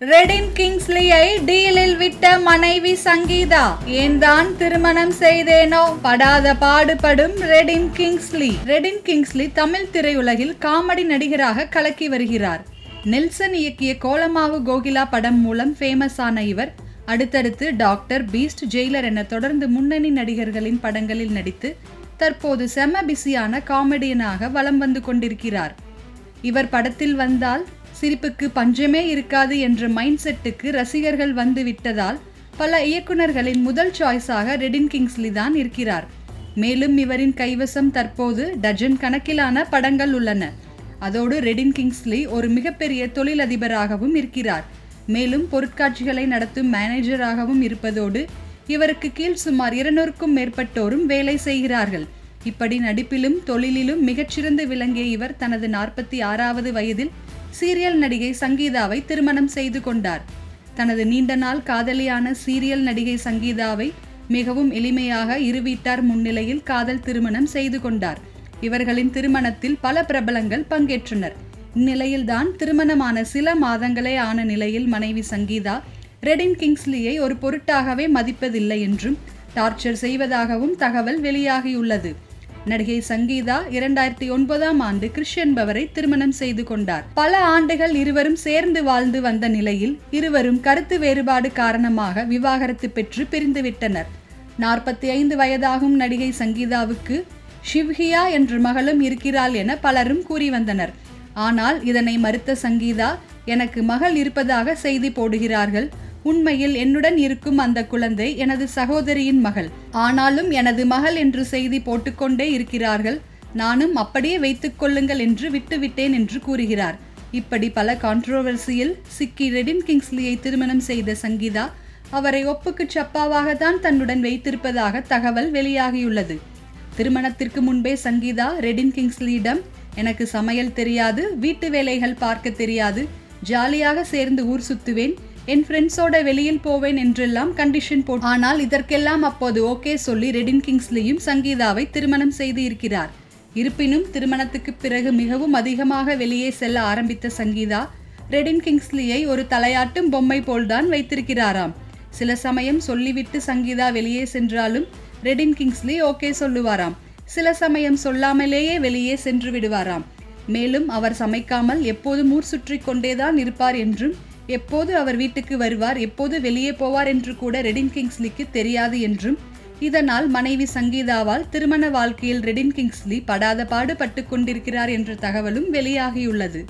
ரெடின் கிங்ஸ்லியை டீலில் விட்ட மனைவி சங்கீதா ஏன் தான் திருமணம் செய்தேனோ? படாத பாடுபடும் ரெடின் கிங்ஸ்லி. ரெடின் கிங்ஸ்லி தமிழ் திரையுலகில் காமெடி நடிகராக கலக்கி வருகிறார். நெல்சன் இயக்கிய கோலமாவு கோகிலா படம் மூலம் ஃபேமஸ் ஆன இவர் அடுத்தடுத்து டாக்டர் பீஸ்ட் ஜெயிலர் என தொடர்ந்து முன்னணி நடிகர்களின் படங்களில் நடித்து தற்போது செம பிஸியான காமெடியனாக வலம் வந்து கொண்டிருக்கிறார். இவர் படத்தில் வந்தால் சிரிப்புக்கு பஞ்சமே இருக்காது என்ற மைண்ட் செட்டுக்கு ரசிகர்கள் வந்து விட்டதால் பல இயக்குனர்களின் முதல் சாய்ஸாக ரெடின் கிங்ஸ்லி தான் இருக்கிறார். மேலும் இவரின் கைவசம் தற்போது டஜன் கணக்கிலான படங்கள் உள்ளன. அதோடு ரெடின் கிங்ஸ்லி ஒரு மிகப்பெரிய தொழிலதிபராகவும் இருக்கிறார். மேலும் பொருட்காட்சிகளை நடத்தும் மேனேஜராகவும் இருப்பதோடு இவருக்கு கீழ் சுமார் இருநூறுக்கும் மேற்பட்டோரும் வேலை செய்கிறார்கள். இப்படி நடிப்பிலும் தொழிலிலும் மிகச்சிறந்து விளங்கிய இவர் தனது நாற்பத்தி ஆறாவது வயதில் சீரியல் நடிகை சங்கீதாவை திருமணம் செய்து கொண்டார். தனது நீண்ட நாள் காதலியான சீரியல் நடிகை சங்கீதாவை மிகவும் எளிமையாக இரு வீட்டார் முன்னிலையில் காதல் திருமணம் செய்து கொண்டார். இவர்களின் திருமணத்தில் பல பிரபலங்கள் பங்கேற்றனர். இந்நிலையில்தான் திருமணமான சில மாதங்களே ஆன நிலையில் மனைவி சங்கீதா ரெடின் கிங்ஸ்லியை ஒரு பொருட்டாகவே மதிப்பதில்லை என்றும் டார்ச்சர் செய்வதாகவும் தகவல் வெளியாகியுள்ளது. நடிகை சங்கீதா இரண்டாயிரத்தி ஒன்பதாம் ஆண்டு கிறிஷ் என்பவரை திருமணம் செய்து கொண்டார். பல ஆண்டுகள் இருவரும் சேர்ந்து வாழ்ந்து வந்த நிலையில் இருவரும் கருத்து வேறுபாடு காரணமாக விவாகரத்து பெற்று பிரிந்துவிட்டனர் நாற்பத்தி ஐந்து வயதாகும் நடிகை சங்கீதாவுக்கு ஷிவ்ஹியா என்ற மகளும் இருக்கிறாள் என பலரும் கூறி வந்தனர். ஆனால் இதனை மறுத்த சங்கீதா எனக்கு மகள் இருப்பதாக செய்தி போடுகிறார்கள். உண்மையில் என்னுடன் இருக்கும் அந்த குழந்தை எனது சகோதரியின் மகள். ஆனாலும் எனது மகள் என்று செய்தி போட்டுக்கொண்டே இருக்கிறார்கள். நானும் அப்படியே வைத்துக் கொள்ளுங்கள் என்று விட்டுவிட்டேன் என்று கூறுகிறார். இப்படி பல கான்ட்ரோவர்சியில் சிக்கி ரெடின் கிங்ஸ்லியை திருமணம் செய்த சங்கீதா அவரை ஒப்புக்கு சப்பாவாக தான் தன்னுடன் வைத்திருப்பதாக தகவல் வெளியாகியுள்ளது. திருமணத்திற்கு முன்பே சங்கீதா ரெடின் கிங்ஸ்லியிடம் எனக்கு சமையல் தெரியாது வீட்டு வேலைகள் பார்க்க தெரியாது ஜாலியாக சேர்ந்து ஊர் சுத்துவேன் என் ஃப்ரெண்ட்ஸோட வெளியில் போவேன் என்றெல்லாம் கண்டிஷன் போட்டு ஆனால் இதற்கெல்லாம் அப்போது ஓகே சொல்லி ரெடின் கிங்ஸ்லியும் சங்கீதாவை திருமணம் செய்து இருக்கிறார் இருப்பினும் திருமணத்துக்கு பிறகு மிகவும் அதிகமாக வெளியே செல்ல ஆரம்பித்த சங்கீதா ரெடின் கிங்ஸ்லியை ஒரு தலையாட்டும் பொம்மை போல்தான் வைத்திருக்கிறாராம். சில சமயம் சொல்லிவிட்டு சங்கீதா வெளியே சென்றாலும் ரெடின் கிங்ஸ்லி ஓகே சொல்லுவாராம். சில சமயம் சொல்லாமலேயே வெளியே சென்று விடுவாராம். மேலும் அவர் சமைக்காமல் எப்போதும் ஊர் சுற்றி கொண்டேதான் இருப்பார் என்றும் எப்போது அவர் வீட்டுக்கு வருவார் எப்போது வெளியே போவார் என்று கூட ரெடின் கிங்ஸ்லிக்கு தெரியாது என்றும் இதனால் மனைவி சங்கீதாவால் திருமண வாழ்க்கையில் ரெடின் கிங்ஸ்லி படாத பாடுபட்டு கொண்டிருக்கிறார் என்ற தகவலும் வெளியாகியுள்ளது.